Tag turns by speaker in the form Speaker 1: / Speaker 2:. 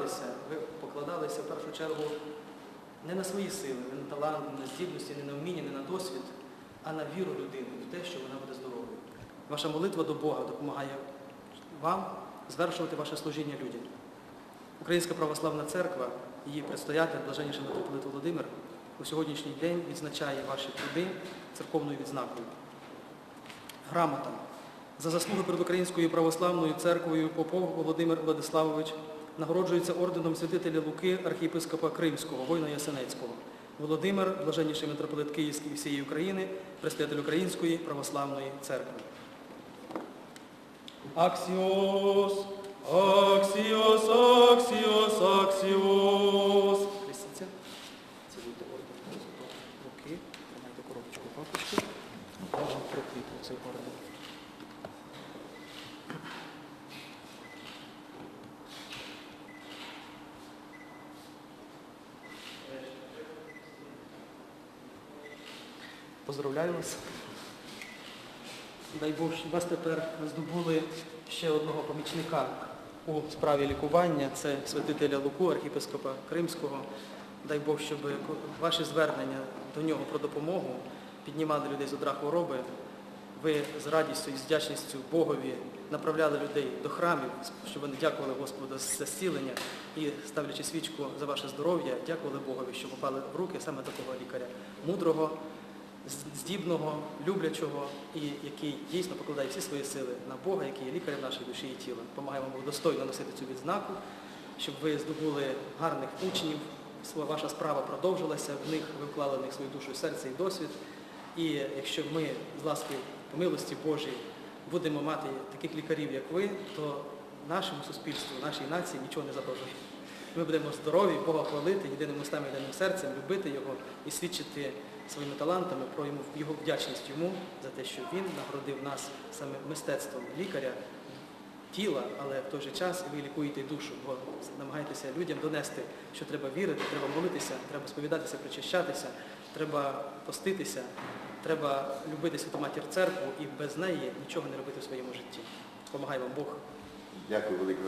Speaker 1: покладалися, ви покладалися в першу чергу не на свої сили, не на талант, не на здібності, не на вміння, не на досвід, а на віру людини, в те, що вона буде здоровою. Ваша молитва до Бога допомагає вам звершувати ваше служіння людям. Українська православна церква, її предстоятель, блаженніший митрополит Володимир, у сьогоднішній день відзначає ваші труди церковною відзнакою. Грамота. За заслуги перед Українською православною церквою Попов Володимир Владиславович нагороджується орденом святителя Луки архієпископа Кримського, воїна Ясенецького. Володимир, блаженніший митрополит Київський всієї України, предстоятель Української православної церкви. Аксіос, аксіос, аксіос, аксіос. Хрестіться. Цілуйте орден з руки, тримайте коробочку папочки. Цей орден. Поздравляю вас. Дай Бог, щоб вас тепер здобули ще одного помічника у справі лікування. Це святителя Луку, архіпископа Кримського. Дай Бог, щоб ваші звернення до нього про допомогу піднімали людей з одра хвороби. Ви з радістю і з вдячністю Богові направляли людей до храмів, щоб вони дякували Господу за зцілення і ставлячи свічку за ваше здоров'я, дякували Богові, що попали в руки саме такого лікаря, мудрого, здібного, люблячого і який дійсно покладає всі свої сили на Бога, який є лікарем нашої душі і тіла. Помагаємо Богу достойно носити цю відзнаку, щоб ви здобули гарних учнів, ваша справа продовжилася, в них ви вклали в них свою душу, серце і досвід. І якщо ми з ласки милості Божій будемо мати таких лікарів, як ви, то нашому суспільству, нашій нації нічого не загрожує. Ми будемо здорові, Бога хвалити, єдиним устами, єдиним серцем, любити Його і свідчити своїми талантами про його вдячність йому за те, що він нагородив нас саме мистецтвом лікаря, тіла, але в той же час ви лікуєте душу, бо намагаєтеся людям донести, що треба вірити, треба молитися, треба сповідатися, причащатися, треба поститися, треба любити святу матір церкву і без неї нічого не робити в своєму житті. Помагай вам Бог.
Speaker 2: Дякую велике.